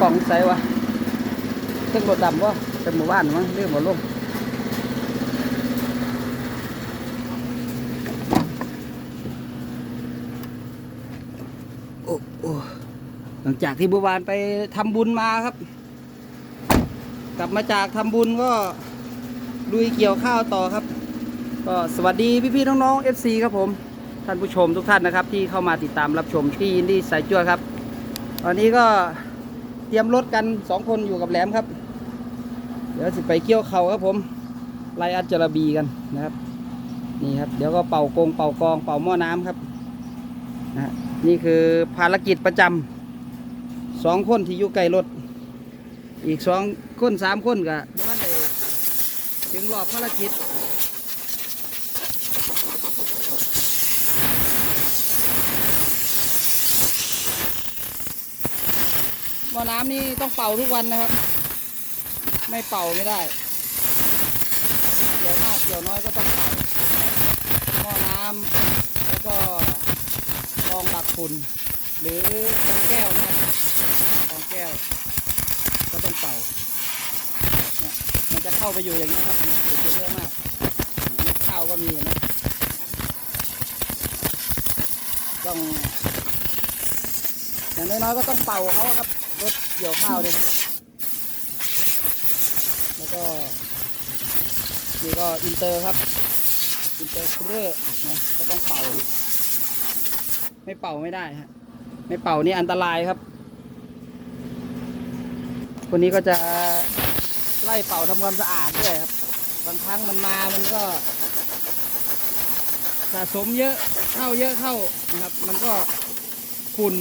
กล่องใส่วะเครื่องรถดำวะเป็นหมู่บ้านมั้งเรื่องหมดลงโอ้โหลังจากที่เมื่อวานไปทำบุญมาครับ กลับมาจากทำบุญก็ลุยเกี่ยวข้าวต่อครับ ก็สวัสดีพี่ๆน้องๆ FC ครับผม ท่านผู้ชมทุกท่านนะครับ ที่เข้ามาติดตามรับชมที่ยินดีสายจั่วครับ ตอนนี้ก็ เตรียมรถกันสองคนอยู่กับแหลมครับ เดี๋ยวสิไปเกี่ยวเขาครับผมไล่อัจจระบีกันนะครับ นี่ครับ เดี๋ยวก็เป่ากงเป่ากองเป่าหม้อน้ำครับนะนี่คือภารกิจประจำสองคนที่อยู่ใกล้รถ อีกสองคนสามคนก็บ้านใดถึงรอบภารกิจ หม้อน้ำนี่ต้องเป่าทุกวันนะครับ ไม่เป่าไม่ได้เกี่ยวมากเกี่ยวน้อยก็ต้องเป่าหม้อน้ำแล้วก็กองดักฝุ่นหรือกองแก้วนะครับกองแก้ว ก็ต้องเป่าเนี่ยมันจะเข้าไปอยู่อย่างนี้ครับเนี่ยฝุ่อะมากเนี่ข้าวก็มีนะต้องอย่างน้อยๆก็ต้องเป่าเขาครับ เกี่ยวข้าวเลยแล้วก็นี่ก็อินเตอร์ครับ อินเตอร์คูเลอร์นะก็ต้องเป่า ไม่เป่าไม่ได้ฮะไม่เป่านี่อันตรายครับ คนนี้ก็จะไล่เป่าทำความสะอาดด้วยครับบางครั้งมันมามันก็สะสมเยอะเข้าเยอะเข้านะครับ มันก็ฝุ่น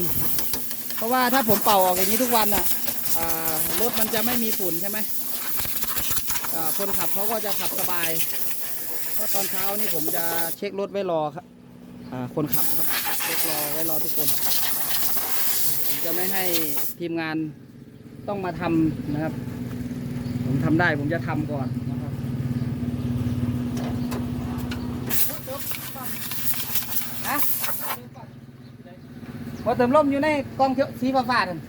เพราะว่าถ้าผมเป่าออกอย่างนี้ทุกวันอะรถมันจะไม่มีฝุ่นใช่ไหมคนขับเขาก็จะขับสบาย เพราะตอนเช้านี่ผมจะเช็ครถไว้รอครับคนขับครับเช็ครอไว้รอทุกคน ผมจะไม่ให้ทีมงานต้องมาทำนะครับ ผมทำได้ผมจะทำก่อนนะครับฮะ พอเติมลมอยู่ในกล่องเขียวสีฟ้าๆนั่น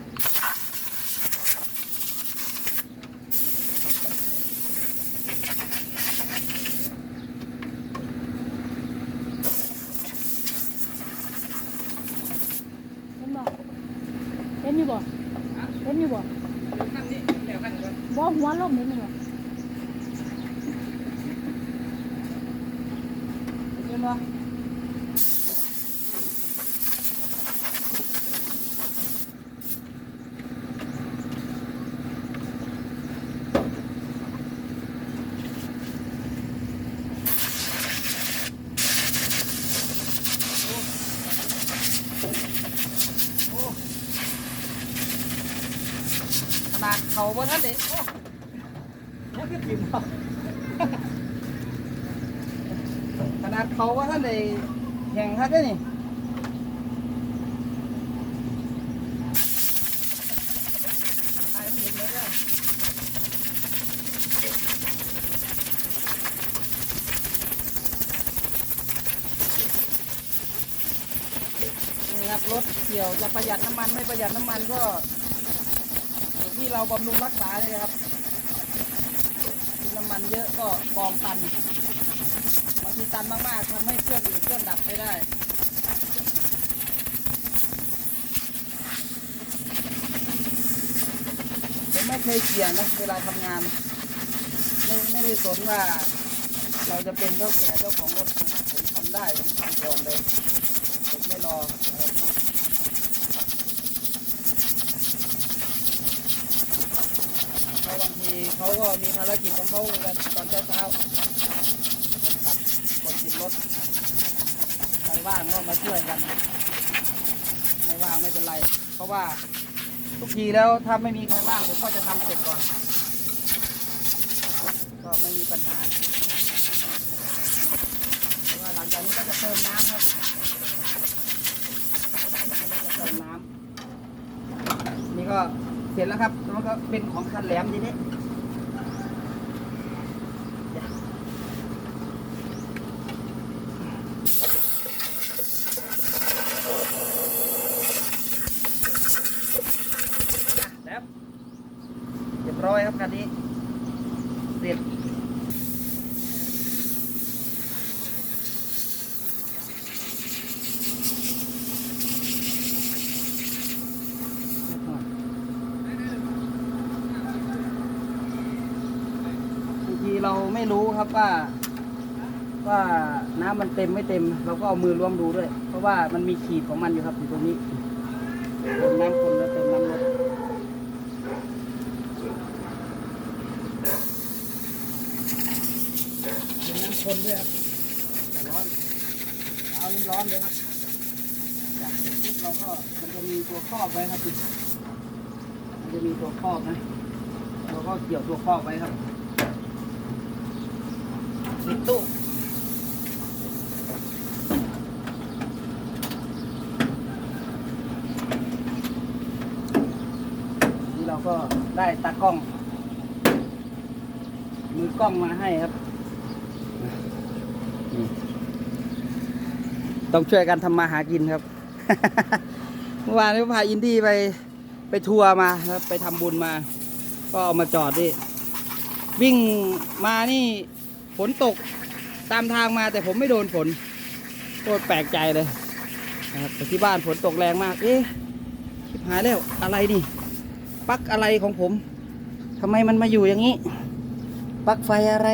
เห็นบ่เห็นอยู่บ่เห็นอยู่บ่ขั้นนี้เดี๋ยวขั้นนี้บ่หัวลมเห็นอยู่บ่ เขาบ่ท่านเด็กโอ้ยังคือจิ้มเนขนาดเขาว่าท่านได้แข่งครับเด้อนี่านเห็นเลยเด้อนี่ครับรถเกี่ยวจะประหยัดน้ำมันไม่ประหยัดน้ำมันก็ เราบำรุงรักษาเลยนะครับนน้ำมันเยอะก็กองตันบางทีตันมากๆทำให้เครื่องอืดเครื่องดับไปได้ผมไม่เคยเกี่ยงนะเวลาทำงาน ไม่ไม่ได้สนว่า เราจะเป็นเท่าแก่เจ้าของรถผมทำได้ผมทำก่อนเลยผมไม่รอนะครับเพราะบางที เขาก็มีภารกิจของเขาเหมือนกันตอนเช้าเช้าๆคนขับคนกินรถใครว่างก็มาช่วยกัน ไม่ว่างไม่เป็นไร เพราะว่าทุกทีแล้วถ้าไม่มีใครว่างผมก็จะทำเสร็จก่อน ก็ไม่มีปัญหาเพราะว่าหลังจากนี้ก็จะเติมน้ำครับเติมน้ำนี่ก็เสร็จแล้วครับแล้วก็เป็นของคันแหลมทีนี้ แล้ว ร้อยครับคันนี้ เสร็จ บางที เราไม่รู้ครับว่า ว่าน้ำมันเต็มไม่เต็ม เราก็เอามือล้วงดูด้วย เพราะว่ามันมีขีดของมันอยู่ครับอยู่ตรงนี้เติมน้ำคนแล้วเติมน้ำรถเติมน้ำคนด้วยครับร้อนเอานี่ร้อนเลยครับจากเสร็จปุ๊บเราก็มันจะมีตัวครอบไว้ครับมันจะมีตัวครอบนะเราก็เกี่ยวตัวครอบไว้ครับ ติดตู้นี่เราก็ได้ตากล้อง มือกล้องมาให้ครับนี่ต้องช่วยกันทำมาหากินครับ เมื่อวานนี้พาอินดี้ไปไปทัวร์มาครับ ไปทำบุญมา ก็เอามาจอดดิวิ่งมานี่ ฝนตกตามทางมาแต่ผมไม่โดนฝนโคตรแปลกใจเลยนะครับแต่ที่บ้านฝนตกแรงมาก เอ๊ะชิบหายแล้วอะไรนี่ปลั๊กอะไรของผมทำไมมันมาอยู่อย่างนี้ปลั๊กไฟอะไร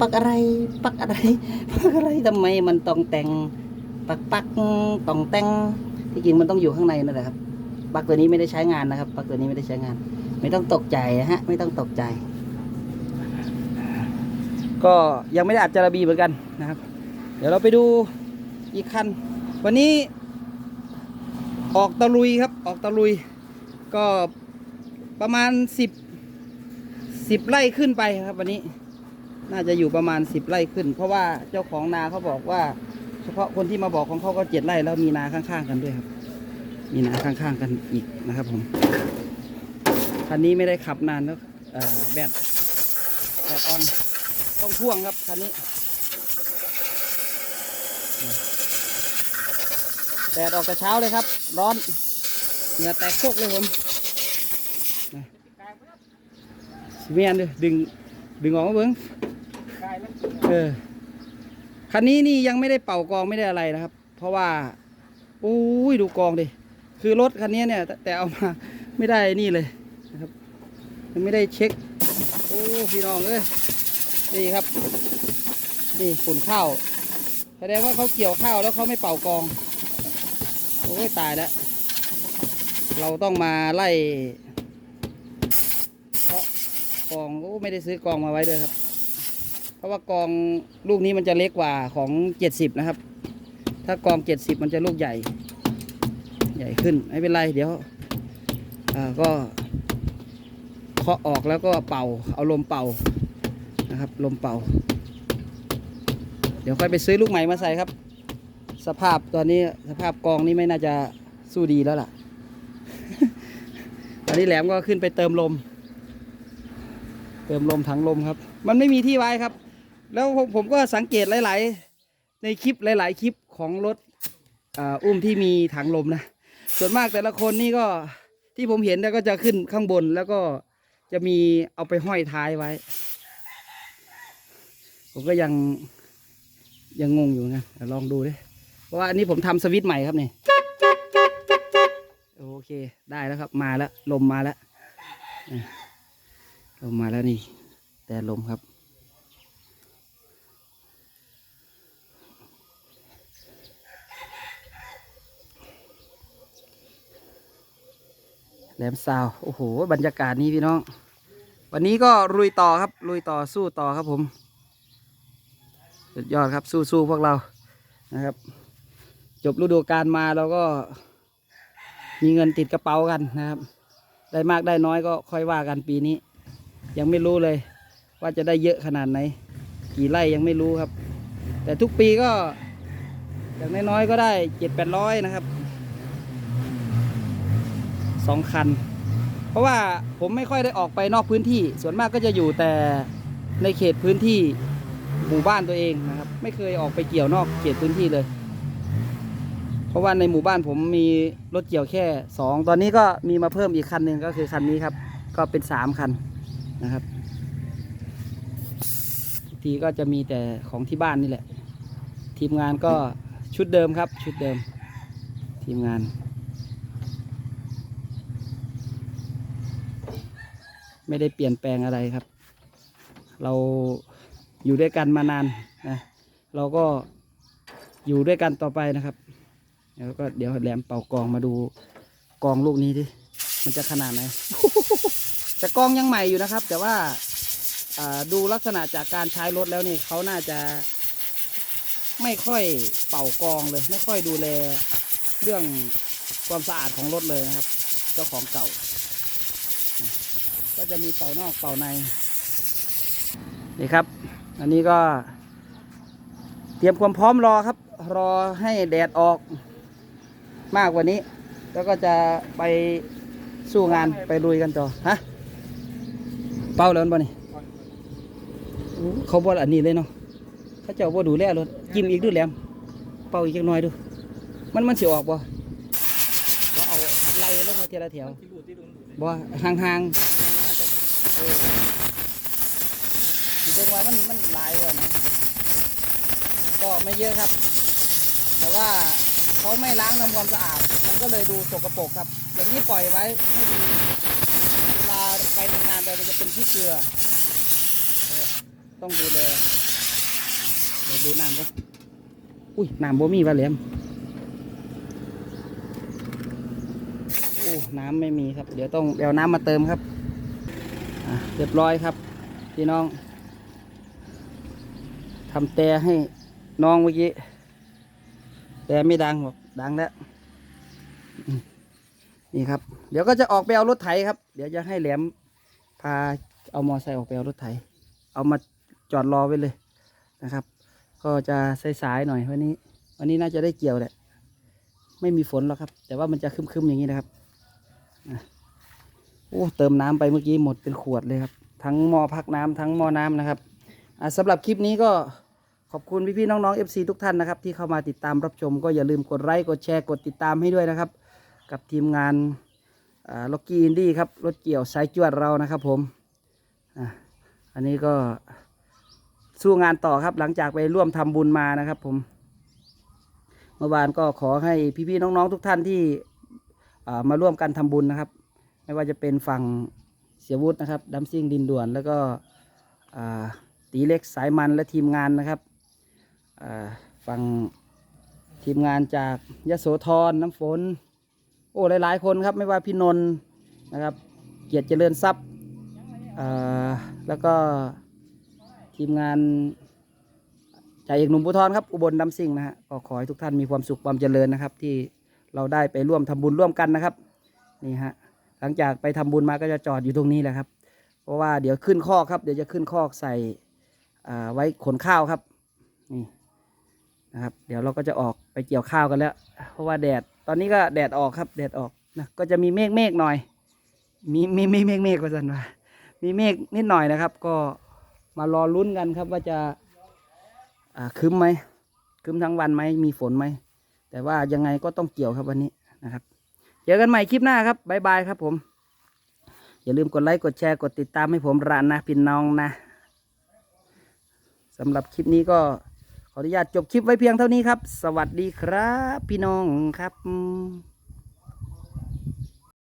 ปลั๊กอะไรปลั๊กอะไรปลั๊กอะไรทำไมมันต้องแต่งปลั๊กปลั๊กต้องแต่งที่จริงมันต้องอยู่ข้างในนั่นแหละครับปลั๊กตัวนี้ไม่ได้ใช้งานนะครับปลั๊กตัวนี้ไม่ได้ใช้งาน ไม่ต้องตกใจนะฮะไม่ต้องตกใจ ก็ยังไม่ได้อัดจาระบีเหมือนกันนะครับ เดี๋ยวเราไปดูอีกคัน วันนี้ออกตะลุยครับ ออกตะลุย ก็ประมาณสิบสิบไร่ขึ้นไปครับ วันนี้น่าจะอยู่ประมาณสิบไร่ขึ้น เพราะว่าเจ้าของนาเขาบอกว่า เฉพาะคนที่มาบอกของเขาก็เจ็ดไร่แล้วมีนาข้างๆกันด้วยครับ มีนาข้างๆกันอีกนะครับผมคันนี้ไม่ได้ขับนานแล้วแบตแบตออน ต้องพ่วงครับคันนี้ แดดออกแต่เช้าเลยครับ ร้อนเหงื่อแตกโชกเลยผมนเมียนด,ดึงดึงออกมาเบิ้งเออคันนี้นี่ยังไม่ได้เป่ากองไม่ได้อะไรนะครับ เพราะว่าอุ้ยดูกองดิคือรถคันนี้เนี่ยแต่แต่เอามาไม่ได้นี่เลยนะครับยังไม่ได้เช็ค โอ้พี่น้องเอ้ย นี่ครับ นี่ฝุ่นข้าวแสดงว่าเขาเกี่ยวข้าวแล้วเขาไม่เป่ากอง โอ้ยตายแล้ว เราต้องมาไล่เพราะกองโอ้ไม่ได้ซื้อกองมาไว้ด้วยครับ เพราะว่ากองลูกนี้มันจะเล็กกว่าของเจ็ดสิบนะครับ ถ้ากองเจ็ดสิบมันจะลูกใหญ่ ใหญ่ขึ้นไม่เป็นไรเดี๋ยวก็เคาะออกแล้วก็เป่าเอาลมเป่า นะครับ ลมเป่า เดี๋ยวค่อยไปซื้อลูกใหม่มาใส่ครับ สภาพตอนนี้สภาพกองนี้ไม่น่าจะสู้ดีแล้วล่ะ ตอนนี้แหลมก็ขึ้นไปเติมลม เติมลมถังลมครับ มันไม่มีที่ไว้ครับ แล้วผมผมก็สังเกตหลาย ๆ ในคลิปหลาย ๆ คลิปของรถอ,อุ้มที่มีถังลมนะ ส่วนมากแต่ละคนนี่ก็ที่ผมเห็นก็จะขึ้นข้างบนแล้วก็จะมีเอาไปห้อยท้ายไว้ ผมก็ยังยังงงอยู่นะลองดูดิเพราะว่าอันนี้ผมทำสวิตช์ใหม่ครับนี่โอเคได้แล้วครับมาแล้วลมมาแล้วลมมาแล้วนี่ แต่ลมครับแหลมซาวโอ้โห บรรยากาศนี้พี่น้อง วันนี้ก็ลุยต่อครับลุยต่อสู้ต่อครับผม สุดยอดครับสู้ๆพวกเรานะครับ จบฤดูกาลมาเราก็ มีเงินติดกระเป๋ากันนะครับ ได้มากได้น้อยก็ค่อยว่ากันปีนี้ ยังไม่รู้เลย ว่าจะได้เยอะขนาดไหน กี่ไร่ยังไม่รู้ครับ แต่ทุกปีก็อย่างน้อยๆก็ได้เจ็ดแปดร้อยนะครับสองคัน เพราะว่าผมไม่ค่อยได้ออกไปนอกพื้นที่ ส่วนมากก็จะอยู่แต่ในเขตพื้นที่ หมู่บ้านตัวเองนะครับ ไม่เคยออกไปเกี่ยวนอกเขตพื้นที่เลย เพราะว่าในหมู่บ้านผมมีรถเกี่ยวแค่สองตอนนี้ก็มีมาเพิ่มอีกคันหนึ่งก็คือคันนี้ครับ ก็เป็นสามคันนะครับทีก็จะมีแต่ของที่บ้านนี่แหละ ทีมงานก็ชุดเดิมครับ ชุดเดิม ทีมงานไม่ได้เปลี่ยนแปลงอะไรครับ เรา อยู่ด้วยกันมานานนะเราก็อยู่ด้วยกันต่อไปนะครับแล้วก็เดี๋ยวแหลมเป่ากองมาดูกองลูกนี้ดิมันจะขนาดไหนแต่กองยังใหม่อยู่นะครับ แต่ว่าอ่าดูลักษณะจากการใช้รถแล้วนี่เขาน่าจะไม่ค่อยเป่ากองเลย ไม่ค่อยดูแลเรื่องความสะอาดของรถเลยนะครับ เจ้าของเก่า ก็จะมีเป่านอกเป่าในนี่ครับ อันนี้ก็ เตรียมความพร้อมรอครับ รอให้แดดออกมากกว่านี้ แล้วก็จะไปสู้งานไปลุยกันต่อฮะเป่าแล้วบ่นี่เขาบออันนี้เลยเนาะเขาเจ้าบ่ดูแลรถยิ้มอีกดูแหลมเป่าอีกจักหน่อยดู มันมันสิออกบ่บ่เอาไล่ลงมาทีละแถวบ่ห่างๆ เออสิเบิ่งว่ามันมันหลายว่ะนะก็ไม่เยอะครับ แต่ว่าเขาไม่ล้างทำความสะอาด มันก็เลยดูสกปรกครับ อย่างนี้ปล่อยไว้ไม่ดีเวลาไปนานๆไปมันจะเป็นขี้เกลือ ต้องดูแลเดี๋ยวดูน้ำก็อุ้ยน้ำบ่มีวะเหลี่ยมโอ้น้ำไม่มีครับ เดี๋ยวต้องเอาน้ำมาเติมครับเรียบร้อยครับพี่น้อง ทำแต่ให้น้องเมื่อกี้ แต่ไม่ดังหรอกดังแล้วนี่ครับ เดี๋ยวก็จะออกไปเอารถไถครับ เดี๋ยวจะให้แหลมพาเอามอไซค์ออกไปเอารถไถ เอามาจอดรอไว้เลยนะครับ ก็จะสายๆหน่อยวันนี้ วันนี้น่าจะได้เกี่ยวแหละ ไม่มีฝนหรอกครับ แต่ว่ามันจะคึมๆอย่างนี้นะครับโอ้เติมน้ำไปเมื่อกี้หมดเป็นขวดเลยครับ ทั้งหม้อพักน้ำทั้งหม้อน้ำนะครับ สำหรับคลิปนี้ก็ขอบคุณพี่ๆน้องๆ FC ทุกท่านนะครับ ที่เข้ามาติดตามรับชม ก็อย่าลืมกดไลค์กดแชร์กดติดตามให้ด้วยนะครับ กับทีมงานล็อกกี้อินดี้ครับรถเกี่ยวสายจวดเรานะครับผมอะอันนี้ก็สู้งานต่อครับหลังจากไปร่วมทำบุญมานะครับผม เมื่อวานก็ขอให้พี่ๆน้องๆทุกท่านที่อ่ามาร่วมกันทำบุญนะครับ ไม่ว่าจะเป็นฝั่งเสียวุฒินะครับดัมซิ่งดินด่วนแล้วก็อ่า ตีเล็กสายมันและทีมงานนะครับอ่าฟังทีมงานจากยโสธรน้ำฝน โอ้หลาย ๆ คนครับไม่ว่าพี่นนท์นะครับ เกียรติเจริญทรัพย์แล้วก็ทีมงานจ่าเอกหนุ่มภูทรครับอุบลดำซิ่งนะฮะก็ขอให้ทุกท่านมีความสุขความเจริญนะครับ ที่เราได้ไปร่วมทำบุญร่วมกันนะครับนี่ฮะหลังจากไปทำบุญมาก็จะจอดอยู่ตรงนี้แหละครับ เพราะว่าเดี๋ยวขึ้นคอกครับเดี๋ยวจะขึ้นคอกใส่ ไว้ขนข้าวครับนี่นะครับ เดี๋ยวเราก็จะออกไปเกี่ยวข้าวกันแล้ว เพราะว่าแดดตอนนี้ก็แดดออกครับ แดดออกนะก็จะมีเมฆเมฆหน่อย มีมีมีเมฆเมฆว่าสันว่ามีเมฆนิดหน่อยนะครับ ก็มารอลุ้นกันครับว่าจะครึ้มไหมครึ้มทั้งวันไหมมีฝนไหมแต่ว่ายังไงก็ต้องเกี่ยวครับวันนี้นะครับเจอกันใหม่คลิปหน้าครับบ๊ายบายครับผม อย่าลืมกดไลค์กดแชร์กดติดตามให้ผมรานนะพี่น้องนะ สำหรับคลิปนี้ก็ขออนุญาตจบคลิปไว้เพียงเท่านี้ครับ สวัสดีครับ พี่น้องครับ